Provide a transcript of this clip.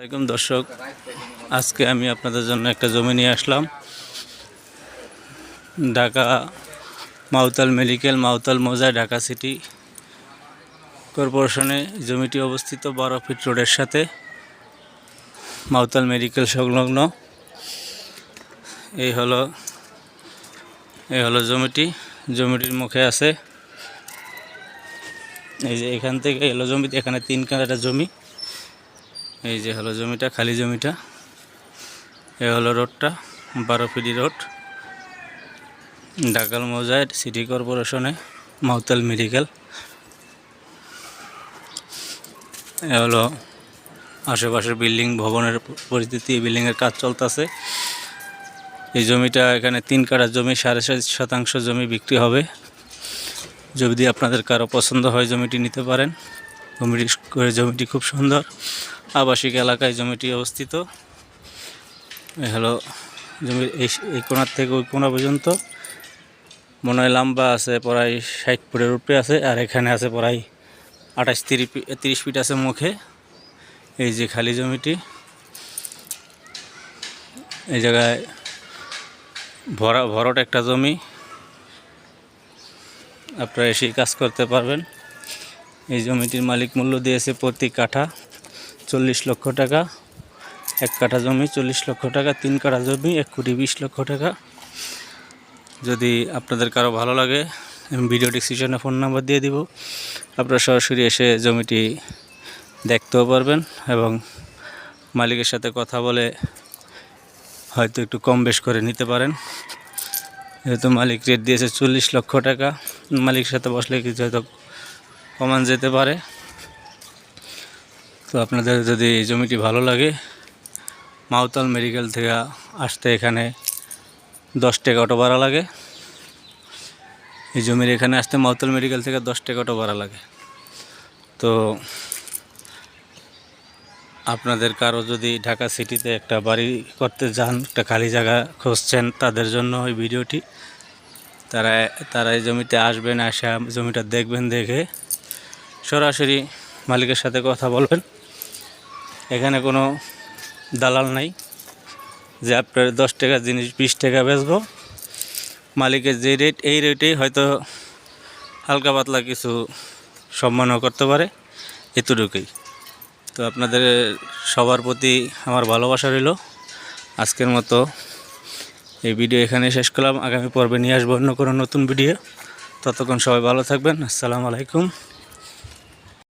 আসসালামাইকুম দর্শক, আজকে আমি আপনাদের জন্য একটা জমি নিয়ে আসলাম। ঢাকা মাউতাল মেডিকেল, মাউতাল মোজা ঢাকা সিটি কর্পোরেশনে জমিটি অবস্থিত বারো ফিট রোডের সাথে মাউতাল মেডিকেল সংলগ্ন। এই হলো এই হলো জমিটি, জমিটির মুখে আছে। এই যে এখান থেকে এলো জমিতে এখানে তিন কানাটা জমি। এই যে হলো জমিটা, খালি জমিটা। এ হলো রোডটা বারো ফিটি রোড। ঢাকাল মৌজায় সিটি কর্পোরেশনে মাউতাল মেডিকেল। এ হলো আশেপাশের বিল্ডিং, ভবনের পরিস্থিতি, এই বিল্ডিংয়ের কাজ চলতেছে। এই জমিটা এখানে তিন কাঠা জমি, সাড়ে সাত শতাংশ জমি বিক্রি হবে। যদি আপনাদের কারও পছন্দ হয় জমিটি নিতে পারেন। জমিটি করে জমিটি খুব সুন্দর। আবাসিক এলাকায় জমিটি অবস্থিত। হলো জমির এই এই কোণার থেকে ওই কোণা পর্যন্ত। মনে হয় লম্বা আছে, প্রায় ষাট ফুটের উপরে আছে, আর এখানে আছে প্রায় আঠাশ, তিরিশ তিরিশ ফিট আছে মুখে। এই যে খালি জমিটি। এই জায়গায় ভরা, ভরট একটা জমি। আপনারা এসেই কাজ করতে পারবেন। এই জমিটির মালিক মূল্য দিয়েছে প্রতি কাঠা চল্লিশ লক্ষ টাকা। এক কাঠা জমি চল্লিশ লক্ষ টাকা, তিন কাঠা জমি এক কোটি বিশ লক্ষ টাকা। যদি আপনাদের কারও ভালো লাগে, আমি ভিডিও ডিসক্রিপশনে ফোন নাম্বার দিয়ে দিব। আপনারা সরাসরি এসে জমিটি দেখতেও পারবেন এবং মালিকের সাথে কথা বলে হয়তো একটু কম বেশ করে নিতে পারেন। যেহেতু মালিক রেট দিয়েছে চল্লিশ লক্ষ টাকা, মালিকের সাথে বসলে কিছু হয়তো কমান যেতে পারে। তো আপনাদের যদি এই জমিটি ভালো লাগে, মাউতাল মেডিকেল থেকে আসতে এখানে দশ টাকা অটো ভাড়া লাগে। এই জমির এখানে আসতে মাউতাল মেডিকেল থেকে দশ টাকা অটো ভাড়া লাগে। তো আপনাদের কারও যদি ঢাকা সিটিতে একটা বাড়ি করতে যান, একটা খালি জায়গা খুঁজছেন তাদের জন্য ওই ভিডিওটি। তারা তারা এই জমিতে আসবেন, আসা জমিটা দেখবেন, দেখে সরাসরি মালিকের সাথে কথা বলবেন। এখানে কোনো দালাল নাই যে আপনার দশ টাকা জিনিস, বিশ টাকা বেচবো। মালিকের যে রেট এই রেটেই হয়তো হালকা পাতলা কিছু সম্মানও করতে পারে, এতটুকুই। তো আপনাদের সবার প্রতি আমার ভালোবাসা রইল। আজকের মতো এই ভিডিও এখানে শেষ করলাম। আগামী পর্বে নিয়ে আসব অন্য কোনো নতুন ভিডিও ততক্ষণ সবাই ভালো থাকবেন। আসসালামু আলাইকুম।